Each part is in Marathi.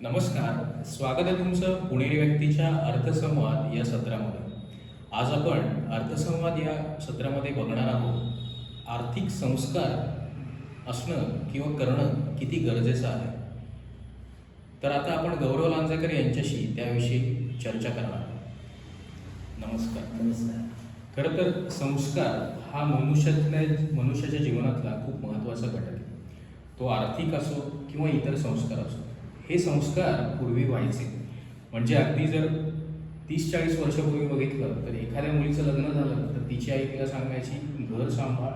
नमस्कार स्वागत आहे तुमचं पुणेरी व्यक्तीच्या अर्थसंवाद या सत्रामध्ये. आज आपण अर्थसंवाद या सत्रामध्ये बघणार आहोत. आर्थिक संस्कार असणं किंवा करणं किती गरजेचं आहे? तर आता आपण गौरव लांजेकर यांच्याशी त्याविषयी चर्चा करणार आहोत. नमस्कार. नमस्कार. खरं तर संस्कार हा मनुष्यातल्या मनुष्याच्या जीवनातला खूप महत्त्वाचा घटक आहे. तो आर्थिक असो किंवा इतर संस्कार असो हे संस्कार पूर्वी व्हायचे. म्हणजे अगदी जर तीस चाळीस वर्षापूर्वी बघितलं तर एखाद्या मुलीचं लग्न झालं तर तिची आई तिला सांगायची घर सांभाळ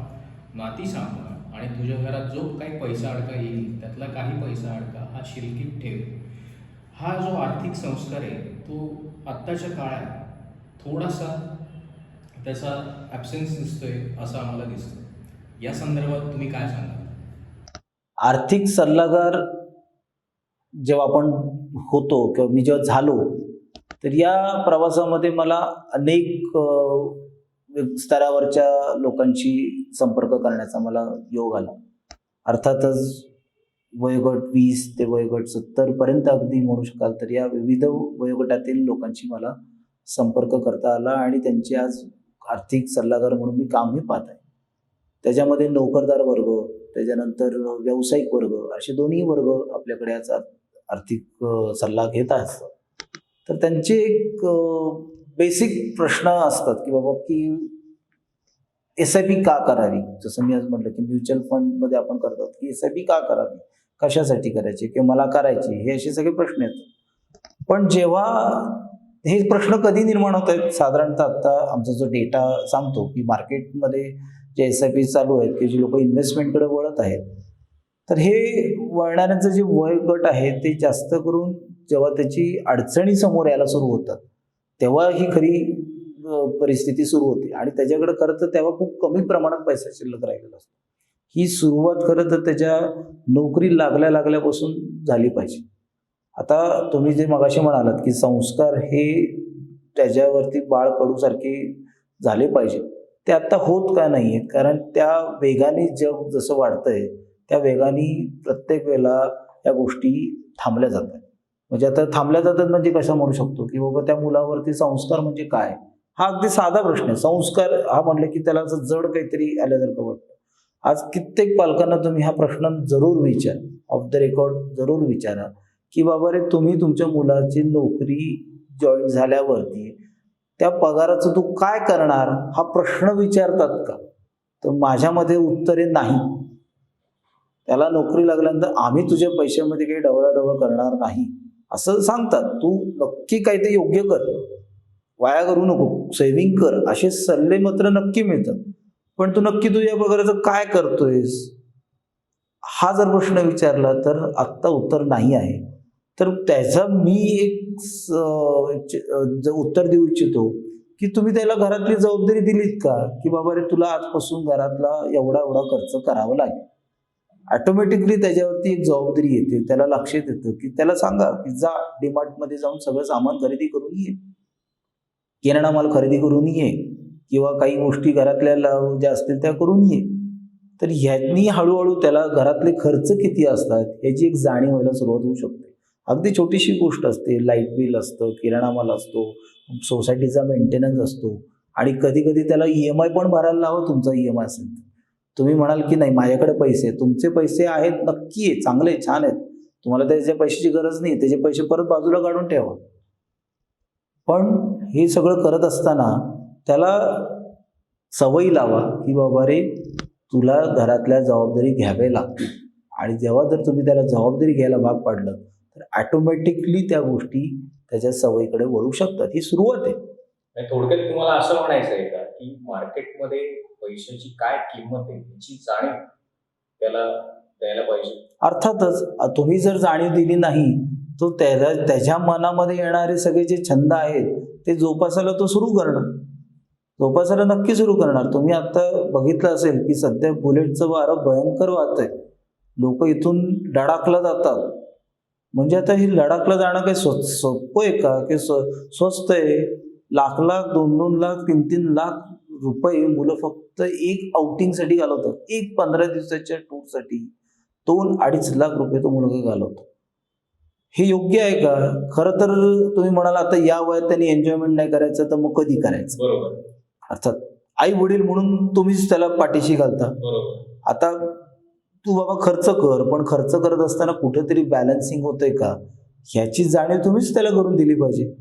नाती सांभाळ आणि तुझ्या घरात जो काही पैसा अडका येईल त्यातला काही पैसा अडका हा शिलकीत ठेव. हा जो आर्थिक संस्कार आहे तो आत्ताच्या काळात थोडासा त्याचा ॲब्सेन्स दिसतोय असं आम्हाला दिसतं. या संदर्भात तुम्ही काय सांगा आर्थिक सल्लागार जेव्हा आपण होतो किंवा मी जेव्हा झालो तर या प्रवासामध्ये मला अनेक स्तरावरच्या लोकांशी संपर्क करण्याचा मला योग आला. अर्थातच वयोगट वीस ते वयोगट सत्तरपर्यंत अगदी म्हणू शकाल तर या विविध वयोगटातील लोकांशी मला संपर्क करता आला आणि त्यांचे आज आर्थिक सल्लागार म्हणून मी कामही पाहत आहे. त्याच्यामध्ये नोकरदार वर्ग त्याच्यानंतर व्यावसायिक वर्ग असे दोन्ही वर्ग आपल्याकडे आज आर्थिक सल्ला घेत असतात. तर त्यांचे एक बेसिक प्रश्न असतात की बाबा की एस आय पी का करावी? जसं मी आज म्हटलं की म्युच्युअल फंडमध्ये आपण करतात की एस आय पी का करावी? कशासाठी करायची किंवा मला करायची? हे असे सगळे प्रश्न येतात पण जेव्हा हे प्रश्न कधी निर्माण होत आहेत? साधारणतः आत्ता आमचा जो डेटा सांगतो की मार्केटमध्ये जे एस आय पी चालू आहेत की जी लोक इन्व्हेस्टमेंटकडे वळत आहेत तर हे वळणाऱ्यांचं जे वयगट आहे ते जास्त करून जेव्हा त्याची अडचणी समोर यायला सुरू होतात तेव्हा ही खरी परिस्थिती सुरू होते. आणि त्याच्याकडे खरं तर तेव्हा खूप कमी प्रमाणात पैसा शिल्लक राहिलेला असतो. ही सुरुवात खरं तर त्याच्या नोकरी लागल्या लागल्यापासून झाली पाहिजे. आता तुम्ही जे मगाशी म्हणालात की संस्कार हे त्याच्यावरती बाळ कडूसारखे झाले पाहिजे. ते आत्ता होत का नाही आहेत कारण त्या वेगाने जग जसं वाढतंय त्या वेगाने प्रत्येक वेळेला या गोष्टी थांबल्या जातात. म्हणजे आता थांबल्या जातात म्हणजे कशा म्हणू शकतो? की बाबा त्या मुलावरती संस्कार म्हणजे काय? हा अगदी साधा प्रश्न आहे. संस्कार हा म्हणलं की त्याला असं जड काहीतरी आल्यासारखं वाटतं. आज कित्येक पालकांना तुम्ही हा प्रश्न जरूर विचार. ऑफ द रेकॉर्ड जरूर विचारा. की बाबा रे तुम्ही तुमच्या मुलाची नोकरी जॉईन झाल्यावरती त्या पगाराचं तू काय करणार? हा प्रश्न विचारतात का? तर माझ्यामध्ये उत्तरे नाही. त्याला नोकरी लागल्यानंतर आम्ही तुझ्या पैशामध्ये काही डवळाडवळ करणार नाही. असं सांगतात. तू नक्की काय ते योग्य कर. वाया करू नको. सेव्हिंग कर. असे सल्ले मात्र नक्की मिळतात. पण तू नक्की तुझ्या पगाराचं काय करतोयस? हा जर प्रश्न विचारला तर आत्ता उत्तर नाही आहे. तर त्याचा मी एक उत्तर देऊ इच्छितो की तुम्ही त्याला घरातली जबाबदारी दिलीत का? की बाबा रे तुला आजपासून घरातला एवढा एवढा खर्च करावा लागेल. ऑटोमॅटिकली त्याच्यावरती एक जबाबदारी येते. त्याला लक्षात येतं की त्याला सांगा की जा डीमार्टमध्ये जाऊन सगळं सामान खरेदी करून ये. किराणा माल खरेदी करून ये. किंवा काही गोष्टी घरातल्या ज्या असतील त्या करून ये. तर ह्यांनी हळूहळू त्याला घरातले खर्च किती असतात याची एक जाणीव व्हायला सुरुवात होऊ शकते. अगदी छोटीशी गोष्ट असते. लाइट बिल असतं किराणा माल असतो सोसायटीचा मेंटेनन्स असतो. आणि कधी कधी त्याला ई एम आय पण भरायला लावा तुमचा ई एम आय असेल तर. तुम्ही म्हणाल की नाही माझ्याकडे पैसे तुमचे पैसे आहेत नक्की आहे चांगले आहेत, छान आहेत. तुम्हाला त्याच्या पैशाची गरज नाही त्याचे पैसे परत बाजूला काढून ठेवा. पण हे सगळं करत असताना त्याला सवयी लावा की बाबा रे तुला घरातल्या जबाबदारी घ्यावे लागतील. आणि जेव्हा जर तुम्ही त्याला जबाबदारी घ्यायला भाग पाडलं तर ऑटोमॅटिकली त्या गोष्टी त्याच्या सवयीकडे वळू शकतात. ही सुरुवात आहे. थोडक्यात तुम्हाला असं म्हणायचं आहे का की मार्केटमध्ये पैशाची काय किंमत आहे याची जाणीव त्याला द्यायला पाहिजे. अर्थातच तुम्ही जर जाणीव दिली नाही तो त्याला त्याच्या मनामध्ये येणारे सगळे जे छंद आहेत ते जोपासायला तो सुरू करणार. जोपासायला नक्की सुरू करणार. तुम्ही आता बघितलं असेल की सध्या बुलेटचं वारं भयंकर वाहत आहे लोक इथून लडाखला जातात. म्हणजे आता हे लडाखला जाणं काही स्व सोपं आहे का? की स्व स्वस्त आहे. लाख लाख दोन दोन लाख तीन तीन लाख रुपये मुलं फक्त एक आउटिंगसाठी घालवतात एक पंधरा दिवसाच्या टूरसाठी दोन अडीच लाख रुपये तो मुलगा घालवतो हे योग्य आहे का? खरं तर तुम्ही म्हणाल आता या वयात त्यांनी एन्जॉयमेंट नाही करायचं तर मग कधी करायचं? बरोबर. अर्थात आई वडील म्हणून तुम्हीच त्याला पाठीशी घालता. आता तू बाबा खर्च कर पण खर्च करत असताना कुठेतरी बॅलन्सिंग होतंय का? ह्याची जाणीव तुम्हीच त्याला करून दिली पाहिजे.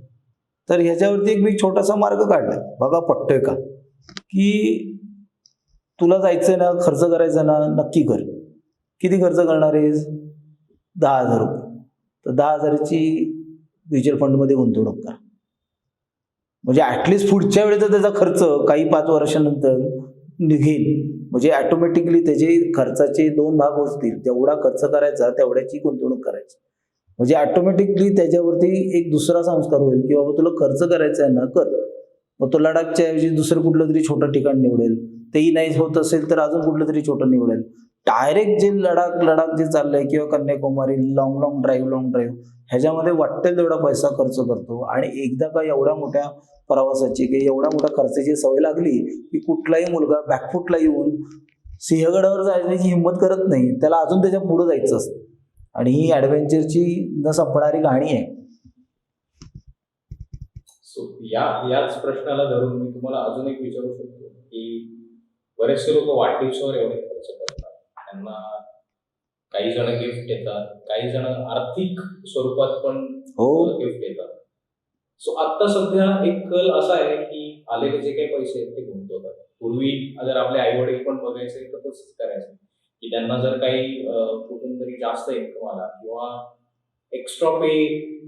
तर ह्याच्यावरती एक मी छोटासा मार्ग काढलाय बघा पटतोय का? की तुला जायचंय ना खर्च करायचा ना नक्की कर. किती खर्च करणार आहेस? दहा हजार रुपये. तर दहा हजाराची म्युच्युअल फंडमध्ये गुंतवणूक करा. म्हणजे ॲटलिस्ट पुढच्या वेळेचा त्याचा खर्च काही पाच वर्षानंतर निघेल. म्हणजे ॲटोमॅटिकली त्याचे खर्चाचे दोन भाग असतील तेवढा खर्च करायचा तेवढ्याची गुंतवणूक करायची. म्हणजे ॲटोमॅटिकली त्याच्यावरती एक दुसरा संस्कार होईल की बाबा तुला खर्च करायचा आहे ना कर. मग तो लडाखच्या ऐवजी दुसरं कुठलं तरी छोटं ठिकाण निवडेल. तेही नाही होत असेल तर अजून कुठलं तरी छोटं निवडेल. डायरेक्ट जे लडाख लडाख जे चाललंय किंवा Kanyakumari long long drive long drive ह्याच्यामध्ये वाटेल तेवढा पैसा खर्च करतो. आणि एकदा का एवढ्या मोठ्या प्रवासाची की एवढ्या मोठ्या खर्चाची सवय लागली की कुठलाही मुलगा बॅकफुटला येऊन सिंहगडावर जाण्याची हिंमत करत नाही. त्याला अजून त्याच्या पुढे जायचं असतं. आणि ही ॲडव्हेंचरची न संपणारी कहाणी आहे. सो या याच प्रश्नाला धरून मी तुम्हाला अजून एक विचारू शकतो की बरेचसे लोक वाढदिवसावर एवढे खर्च करतात. त्यांना काही जण गिफ्ट देतात काही जण आर्थिक स्वरूपात पण हो. गिफ्ट देतात. सो आता सध्या एक कल असा आहे की आलेले जे काही पैसे आहेत ते गुंतवतात. पूर्वी जर आपले आई वडील पण बघायचे तर तसंच करायचं. की त्यांना जर काही कुठून तरी जास्त इन्कम आला किंवा एक्स्ट्रा पे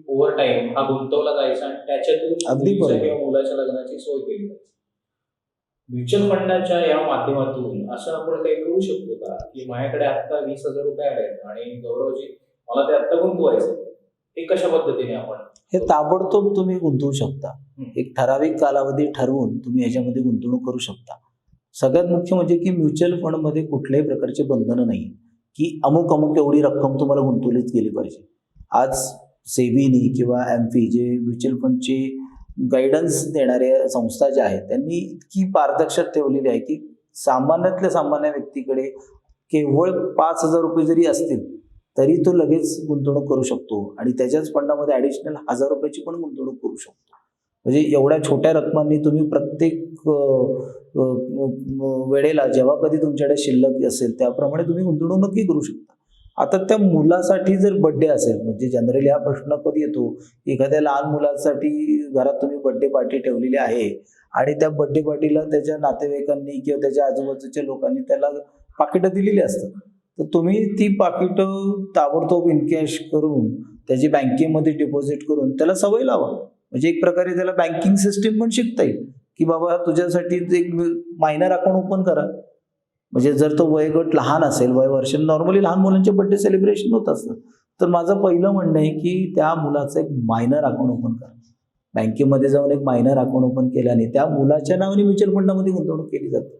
ओव्हर टाइम हा गुंतवला जायचा आणि त्याच्यातून अगदी मुलीच्या. किंवा मुलाच्या लग्नाची सोय केली जायची. म्युच्युअल फंडाच्या या माध्यमातून असं आपण काही करू शकतो का? की माझ्याकडे आता वीस हजार रुपये आहेत आणि गौरवजी मला ते आत्ता गुंतवायचं ते कशा पद्धतीने आपण हे ताबडतोब तुम्ही गुंतवू शकता. एक ठराविक कालावधी ठरवून तुम्ही याच्यामध्ये गुंतवणूक करू शकता. सगळ्यात मुख्य म्हणजे की म्युच्युअल फंडमध्ये कुठल्याही प्रकारचे बंधनं नाही की अमुक अमुक एवढी रक्कम तुम्हाला गुंतवलीच गेली पाहिजे. आज सेबीनी किंवा एम्फी जे म्युच्युअल फंडचे गायडन्स देणाऱ्या संस्था ज्या आहेत त्यांनी इतकी पारदर्शक ठेवलेली आहे की सामान्यातल्या सामान्य व्यक्तीकडे केवळ पाच हजार रुपये जरी असतील तरी तो लगेच गुंतवणूक करू शकतो आणि त्याच्याच फंडामध्ये ॲडिशनल हजार रुपयाची पण गुंतवणूक करू शकतो. म्हणजे एवढ्या छोट्या रकमांनी तुम्ही प्रत्येक वेळेला जेव्हा कधी तुमच्याकडे शिल्लक असेल त्याप्रमाणे तुम्ही गुंतवणूक नक्की करू शकता. आता त्या मुलासाठी जर बड्डे असेल म्हणजे जनरली हा प्रश्न कधी येतो? एखाद्या लहान मुलासाठी घरात तुम्ही बड्डे पार्टी ठेवलेली आहे आणि त्या बड्डे पार्टीला त्याच्या नातेवाईकांनी किंवा त्याच्या आजूबाजूच्या लोकांनी त्याला पाकिटं दिलेली असतात. तर तुम्ही ती पाकिटं ताबडतोब इनकॅश करून त्याची बँकेमध्ये डिपॉझिट करून त्याला सवय लावा. म्हणजे एक प्रकारे त्याला बँकिंग सिस्टीम पण शिकता येईल की बाबा तुझ्यासाठी एक मायनर अकाउंट ओपन करा. म्हणजे जर तो वयोगट लहान असेल वय वर्ष नॉर्मली लहान मुलांचे बड्डे सेलिब्रेशन होत असतं. तर माझं पहिलं म्हणणं आहे की त्या मुलाचं एक मायनर अकाउंट ओपन करा. बँकेमध्ये जाऊन एक मायनर अकाउंट ओपन केल्याने त्या मुलाच्या नावाने म्युच्युअल फंडामध्ये गुंतवणूक केली जाते.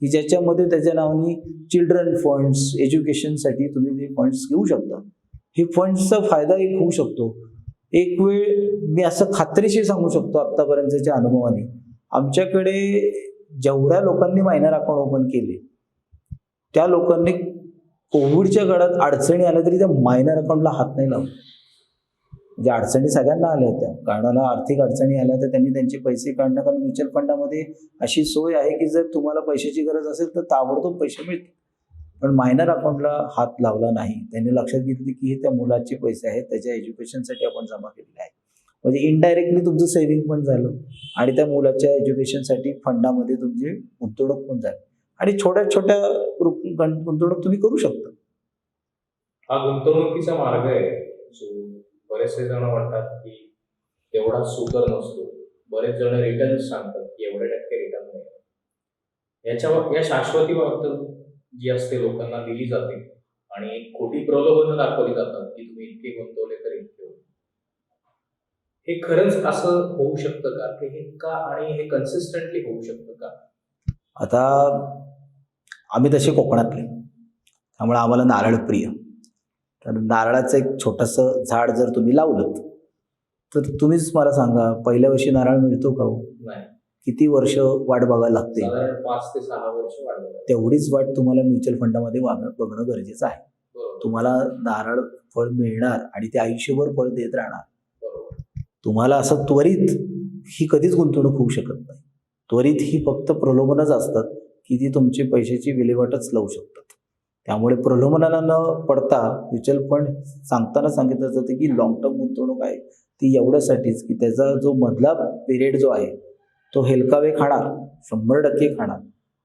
की ज्याच्यामध्ये त्याच्या नावाने चिल्ड्रन फंड्स एज्युकेशनसाठी तुम्ही ते फंड्स घेऊ शकता. हे फंड्सचा फायदा एक होऊ शकतो. एक वेळ मी असं खात्रीशीर सांगू शकतो आत्तापर्यंतच्या अनुभवाने. आमच्याकडे जेवढ्या लोकांनी मायनर अकाउंट ओपन केले त्या लोकांनी कोविडच्या काळात अडचणी आल्या तरी त्या मायनर अकाउंटला हात नाही लावला. म्हणजे अडचणी सगळ्यांना आल्या होत्या. कारणाला आर्थिक अडचणी आल्या तर त्यांनी त्यांचे पैसे काढणं कारण म्युच्युअल फंडामध्ये अशी सोय आहे की जर तुम्हाला पैशाची गरज असेल तर ताबडतोब पैसे मिळतील. पण मायनर अकाउंटला हात लावला नाही. त्यांनी लक्षात घेतली की हे त्या मुलाचे पैसे आहेत. त्याच्या एज्युकेशनसाठी आपण जमा केलेले आहे म्हणजे इनडायरेक्टली तुमचं सेव्हिंग पण झालं आणि त्या मुलाच्या एज्युकेशनसाठी फंडामध्ये तुमची गुंतवणूक पण झाली. आणि छोट्या छोट्या गुंतवणूक तुम्ही करू शकता. हा गुंतवणुकीचा मार्ग आहे. जो बरेचसे जण म्हणतात की तेवढा सुकर नसतो. बरेच जण रिटर्न सांगतात की एवढ्या टक्के रिटर्न नाही. याच्या या शाश्वती बाबत जी असते लोकांना दिली जाते आणि एक खोटी प्रलोभनं दाखवली जातात की तुम्ही इतके गुंतवले तर इतके. हे खरंच असं होऊ शकतं का? की हे का आणि हे कन्सिस्टंटली होऊ शकतं का? आता आम्ही तसे कोकणातले. त्यामुळे आम्हाला नारळ प्रिय. तर नारळाचं एक छोटंसं झाड जर तुम्ही लावलं तर तुम्हीच मला सांगा पहिल्या वर्षी नारळ मिळतो का हो? किती वर्ष वाट बघायला लागते? पाच ते सहा वर्ष तेवढीच वाट तुम्हाला म्युच्युअल फंडामध्ये बघणं गरजेचं आहे. तुम्हाला नारळ फळ मिळणार आणि ते आयुष्यभर फळ देत राहणार. तुम्हाला असं त्वरित ही कधीच गुंतवणूक होऊ शकत नाही. त्वरित ही फक्त प्रलोभनच असतात. की ती तुमची पैशाची विल्हेवाटच लावू शकतात. त्यामुळे प्रलोभनाला न पडता म्युच्युअल फंड सांगताना सांगितलं जातं की लॉंग टर्म गुंतवणूक आहे ती एवढ्यासाठीच की त्याचा जो मधला पिरियड जो आहे तो हेलकावे खाणार शंभर टक्के खाणार.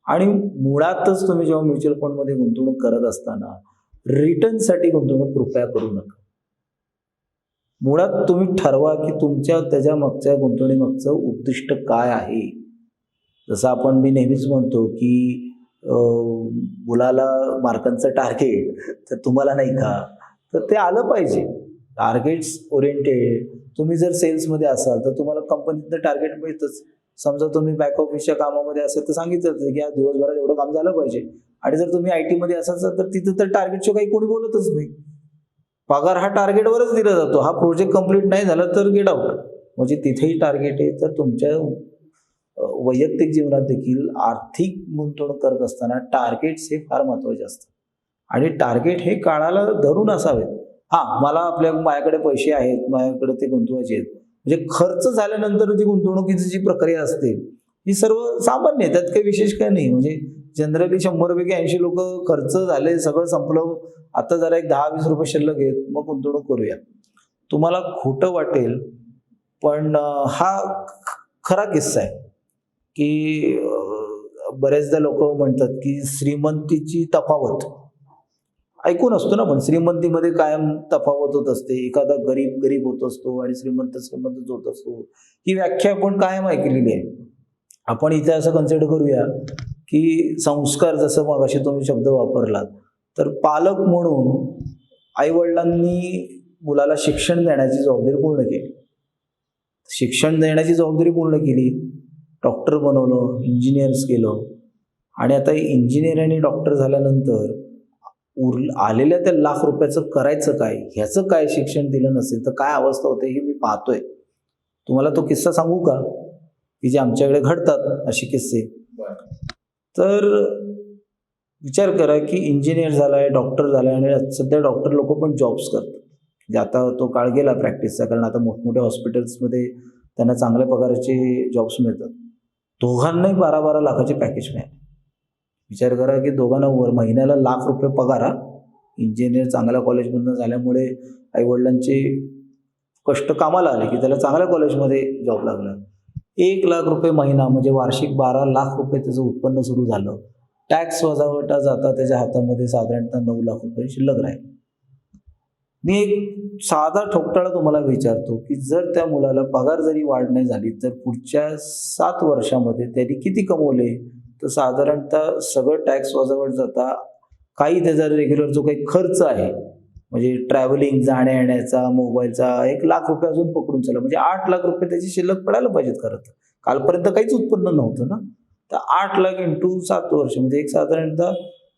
आणि मुळातच तुम्ही जेव्हा म्युच्युअल फंडमध्ये गुंतवणूक करत असताना रिटर्नसाठी गुंतवणूक कृपया करू नका. मुळात तुम्ही ठरवा की तुमच्या त्याच्या मागच्या गुंतवणीमागचं उद्दिष्ट काय आहे. जसं आपण मी नेहमीच म्हणतो की मुलाला मार्कांचं टार्गेट तर तुम्हाला नाही का? तर ते आलं पाहिजे. टार्गेट्स ओरिएंटेड तुम्ही जर सेल्समध्ये असाल तर तुम्हाला कंपनीतनं टार्गेट मिळतंच. समजा तुम्ही बॅक ऑफिसच्या कामामध्ये असाल तर सांगितलं की या दिवसभरात एवढं काम झालं पाहिजे. आणि जर तुम्ही आय टीमध्ये असाल तर तिथं तर टार्गेटशिवाय काही कोणी बोलतच नाही. पगार हा टार्गेटवरच दिला जातो. हा प्रोजेक्ट कंप्लीट नाही झाला तर गेट आउट म्हणजे तिथेही टार्गेट आहे तर तुमच्या वैयक्तिक जीवनात देखील आर्थिक गुंतवणूक करत असताना टार्गेट्स हे फार महत्त्वाचे असतात. आणि टार्गेट हे काळाला धरून असावेत. हां मला आपल्या माझ्याकडे पैसे आहेत माझ्याकडे ते गुंतवायचे आहेत. म्हणजे खर्च झाल्यानंतर जी गुंतवणुकीची जी प्रक्रिया असते ही सर्व सामान्य आहे त्यात काही विशेष काही नाही. म्हणजे जनरली शंभरपैकी ऐंशी लोक खर्च झाले सगळं संपलं. आता जरा एक दहा वीस रुपये शिल्लक घेत मग गुंतवणूक करूया. तुम्हाला खोटं वाटेल पण हा खरा किस्सा आहे. की बरेचदा लोक म्हणतात की श्रीमंतीची तफावत. ऐकून असतो ना पण श्रीमंतीमध्ये कायम तफावत होत असते. एखादा गरीब गरीब होत असतो आणि श्रीमंत श्रीमंतच होत असतो. ही व्याख्या आपण कायम ऐकलेली आहे. आपण इथे असं कन्सिडर करूया की संस्कार जसं मग असे तुम्ही शब्द वापरलात तर पालक म्हणून आईवडिलांनी मुलाला शिक्षण देण्याची जबाबदारी पूर्ण केली. शिक्षण देण्याची जबाबदारी पूर्ण केली. डॉक्टर बनवलं इंजिनियर्स केलं. आणि आता इंजिनियर आणि डॉक्टर झाल्यानंतर उर आलेल्या त्या लाख रुपयाचं करायचं काय? ह्याचं काय शिक्षण दिलं नसेल तर काय अवस्था होते हे मी पाहतोय. तुम्हाला तो किस्सा सांगू का? की जे आमच्याकडे घडतात असे किस्से. तर विचार करा की इंजिनियर झालाय डॉक्टर झालाय आणि सध्या डॉक्टर लोक पण जॉब्स करतात. म्हणजे आता तो काळ गेला प्रॅक्टिसचा कारण आता मोठमोठ्या हॉस्पिटल्समध्ये त्यांना चांगल्या पगाराचे जॉब्स मिळतात. दोघांनाही बारा बारा लाखाचे पॅकेज मिळाले. विचार करा की दोघांना वर महिन्याला लाख रुपये पगार हा. इंजिनियर चांगल्या कॉलेजमधनं झाल्यामुळे आईवडिलांचे कष्ट कामाला आले की त्याला चांगल्या कॉलेजमध्ये जॉब लागला. एक लाख रुपये महिना म्हणजे वार्षिक बारा लाख रुपये त्याचं उत्पन्न सुरू झालं. टॅक्स वजावटा जाता त्याच्या हातामध्ये साधारणतः नऊ लाख रुपये शिल्लक राहील. मी एक साधा ठोकटाळा तुम्हाला विचारतो की जर त्या मुलाला पगार जरी वाढ नाही झाली तर पुढच्या सात वर्षामध्ये त्यांनी किती कमवले? तर साधारणतः सगळं टॅक्स वजावट जाता काही त्याचा रेग्युलर जो काही खर्च आहे म्हणजे ट्रॅव्हलिंग जाण्या येण्याचा मोबाईलचा एक लाख रुपये अजून पकडून चला. म्हणजे आठ लाख रुपये त्याची शिल्लक पडायला पाहिजेत खरं तर. कालपर्यंत काहीच उत्पन्न नव्हतं ना. तर आठ लाख इंटू सात वर्ष म्हणजे एक साधारणतः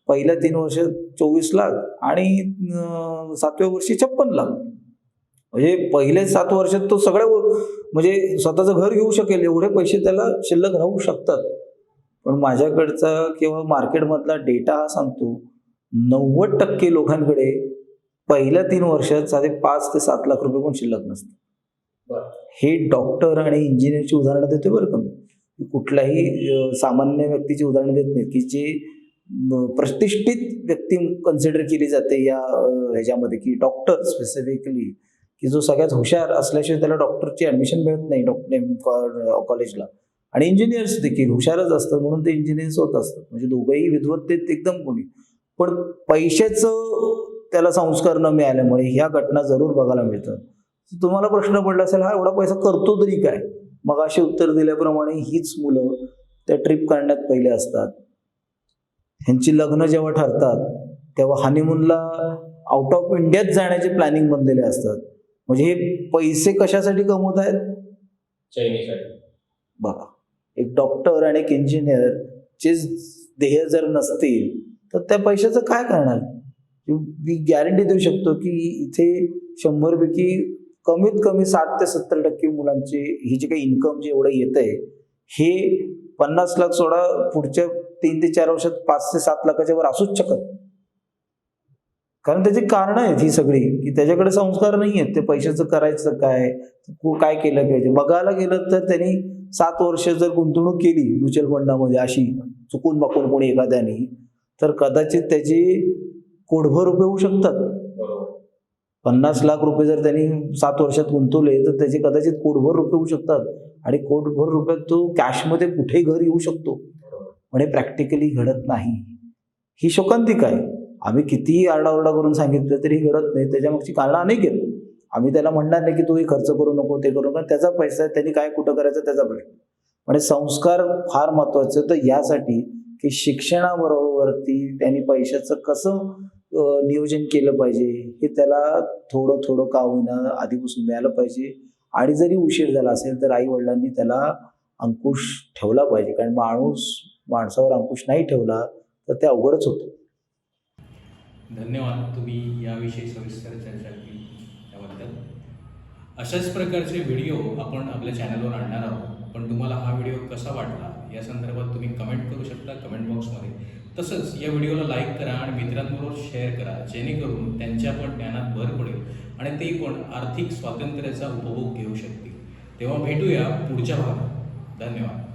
पहिल्या तीन वर्ष चोवीस लाख आणि सातव्या वर्षी छप्पन लाख. म्हणजे पहिले सात वर्षात तो सगळ्या व- म्हणजे स्वतःचं घर घेऊ शकेल एवढे पैसे त्याला शिल्लक राहू शकतात. पण माझ्याकडचा किंवा मार्केटमधला डेटा हा सांगतो नव्वद टक्के लोकांकडे पहिल्या तीन वर्षात साधे पाच ते सात लाख रुपये पण शिल्लक नसते. बरं. हे डॉक्टर आणि इंजिनियरची उदाहरणं देते बरं का मी. कुठल्याही सामान्य व्यक्तीची उदाहरणं देत नाही की जे प्रतिष्ठित व्यक्ती कन्सिडर केली जाते या ह्याच्यामध्ये की डॉक्टर स्पेसिफिकली की जो सगळ्यात हुशार असल्याशिवाय त्याला डॉक्टरची ॲडमिशन मिळत नाही डॉक्टर कॉलेजला. आणि इंजिनियर्स देखील हुशारच असतात म्हणून ते इंजिनियर्स होत असतात. म्हणजे दोघंही विद्वत्तेत एकदम कोणी. पण पैशाचं त्याला संस्कार न मिळाल्यामुळे ह्या घटना जरूर बघायला मिळतात. तुम्हाला प्रश्न पडला असेल हा एवढा पैसा करतो तरी काय? मग असे उत्तर दिल्याप्रमाणे हीच मुलं त्या ट्रिप काढण्यात पहिले असतात. ह्यांची लग्न जेव्हा ठरतात तेव्हा हनीमूनला आउट ऑफ इंडियात जाण्याचे प्लॅनिंग बनलेले असतात. म्हणजे हे पैसे कशासाठी कमवत आहेत? चैनीसाठी. बघा एक डॉक्टर आणि एक इंजिनियरचे ध्येय जर नसतील तर त्या पैशाचं काय करणार? मी गॅरंटी देऊ शकतो की इथे शंभरपैकी कमीत कमी साठ ते सत्तर टक्के मुलांचे ही जे काही इन्कम जे एवढं येत आहे हे पन्नास लाख सोडा पुढच्या तीन ते चार वर्षात पाच ते सात लाखाच्या वर असूच शकत. कारण त्याची कारणं आहेत ही सगळी की त्याच्याकडे संस्कार नाही आहेत ते पैशाचं करायचं काय? काय केलं पाहिजे? बघायला गेलं तर त्यांनी सात वर्ष जर गुंतवणूक केली म्युच्युअल फंडामध्ये अशी चुकून बाकून कोणी एखाद्याने तर कदाचित त्याची कोटभर रुपये होऊ शकतात. पन्नास लाख रुपये जर त्यांनी सात वर्षात गुंतवले तर त्याचे कदाचित कोटभर रुपये होऊ शकतात. आणि कोटभर रुपयात तो कॅशमध्ये कुठेही घर येऊ शकतो. म्हणे प्रॅक्टिकली घडत नाही. ही शोकांतिका आहे. आम्ही कितीही आरडाओरडा करून सांगितलं तरी घडत नाही. त्याच्यामागची कारणं अनेक आहेत. आम्ही त्याला म्हणणार नाही की तू हे खर्च करू नको ते करू नका. त्याचा पैसा आहे त्यांनी काय कुठं करायचं त्याचा प्रश्न पण संस्कार फार महत्त्वाचं तर यासाठी की शिक्षणाबरोबरती त्यांनी पैशाचं कसं नियोजन केलं पाहिजे हे त्याला थोडं थोडं का होईना आधीपासून मिळालं पाहिजे. आणि जरी उशीर झाला असेल तर आई वडिलांनी त्याला अंकुश ठेवला पाहिजे. कारण माणूस माणसावर अंकुश नाही ठेवला तर ते अवघडच होतं. धन्यवाद तुम्ही याविषयी सविस्तर चर्चा केली त्याबद्दल. अशाच प्रकारचे व्हिडिओ आपण आपल्या चॅनलवर आणणार आहोत पण तुम्हाला हा व्हिडिओ कसा वाटला या संदर्भात तुम्ही कमेंट करू शकता कमेंट बॉक्समध्ये. तसंच या व्हिडिओला लाईक करा आणि मित्रांबरोबर शेअर करा जेणेकरून त्यांच्या पण ज्ञानात भर पडेल आणि ते पण आर्थिक स्वातंत्र्याचा उपभोग घेऊ शकतील. तेव्हा भेटूया पुढच्या भागात. धन्यवाद.